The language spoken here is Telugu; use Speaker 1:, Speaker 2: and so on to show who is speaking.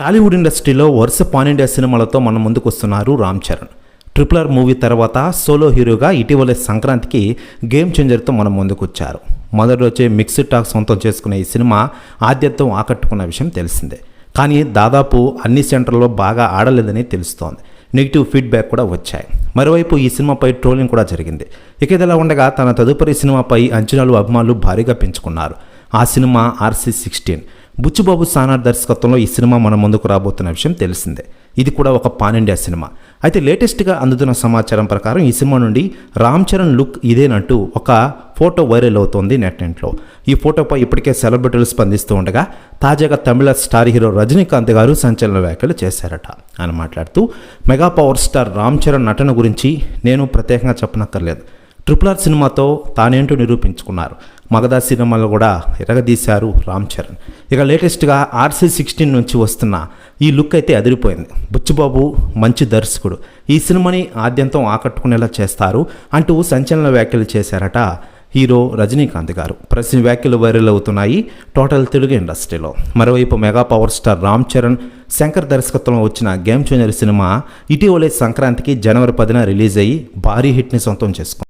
Speaker 1: టాలీవుడ్ ఇండస్ట్రీలో వరుస పాన్ఇండియా సినిమాలతో మన ముందుకు వస్తున్నారు Ram Charan. Triple R movie తర్వాత సోలో హీరోగా ఇటీవలే సంక్రాంతికి గేమ్ చేంజర్తో మనం ముందుకు వచ్చారు మొదటి వచ్చే మిక్స్డ్ టాక్ సొంతం చేసుకున్న ఈ సినిమా ఆద్యత్వం ఆకట్టుకున్న విషయం తెలిసిందే. కానీ దాదాపు అన్ని సెంటర్లో బాగా ఆడలేదని తెలుస్తోంది. నెగిటివ్ ఫీడ్బ్యాక్ కూడా వచ్చాయి. మరోవైపు ఈ సినిమాపై ట్రోలింగ్ కూడా జరిగింది. ఇక ఇదిలా ఉండగా తన తదుపరి సినిమాపై అంచనాలు అభిమానులు భారీగా పెంచుకున్నారు. ఆ సినిమా ఆర్సీ సిక్స్టీన్. బుచ్చిబాబు సానార్ దర్శకత్వంలో ఈ సినిమా మన ముందుకు రాబోతున్న విషయం తెలిసిందే. ఇది కూడా ఒక పాన్ ఇండియా సినిమా. అయితే లేటెస్ట్గా అందుతున్న సమాచారం ప్రకారం ఈ సినిమా నుండి రామ్ చరణ్ లుక్ ఇదేనంటూ ఒక ఫోటో వైరల్ అవుతోంది నెట్లో ఈ ఫోటోపై ఇప్పటికే సెలబ్రిటీలు స్పందిస్తూ ఉండగా తాజాగా తమిళ స్టార్ హీరో రజనీకాంత్ గారు సంచలన వ్యాఖ్యలు చేశారట ఆయన మాట్లాడుతూ mega power star Ram Charan నటన గురించి నేను ప్రత్యేకంగా చెప్పనక్కర్లేదు. ట్రిపుల్ ఆర్ సినిమాతో తానేంటో నిరూపించుకున్నారు. మగధ సినిమాలు కూడా ఎరగదీశారు రామ్ చరణ్. ఇక లేటెస్ట్గా ఆర్సీ సిక్స్టీన్ నుంచి వస్తున్న ఈ లుక్ అయితే అదిరిపోయింది. బుచ్చిబాబు మంచి దర్శకుడు. ఈ సినిమాని ఆద్యంతం ఆకట్టుకునేలా చేస్తారు అంటూ సంచలన వ్యాఖ్యలు చేశారట హీరో రజనీకాంత్ గారు. ప్రశ్న వ్యాఖ్యలు వైరల్ అవుతున్నాయి టోటల్ తెలుగు ఇండస్ట్రీలో. మరోవైపు mega power star Ram Charan Shankar దర్శకత్వంలో వచ్చిన గేమ్ చేంజర్ సినిమా ఇటీవలే సంక్రాంతికి జనవరి పదిన రిలీజ్ అయ్యి భారీ హిట్ని సొంతం చేసుకుంది.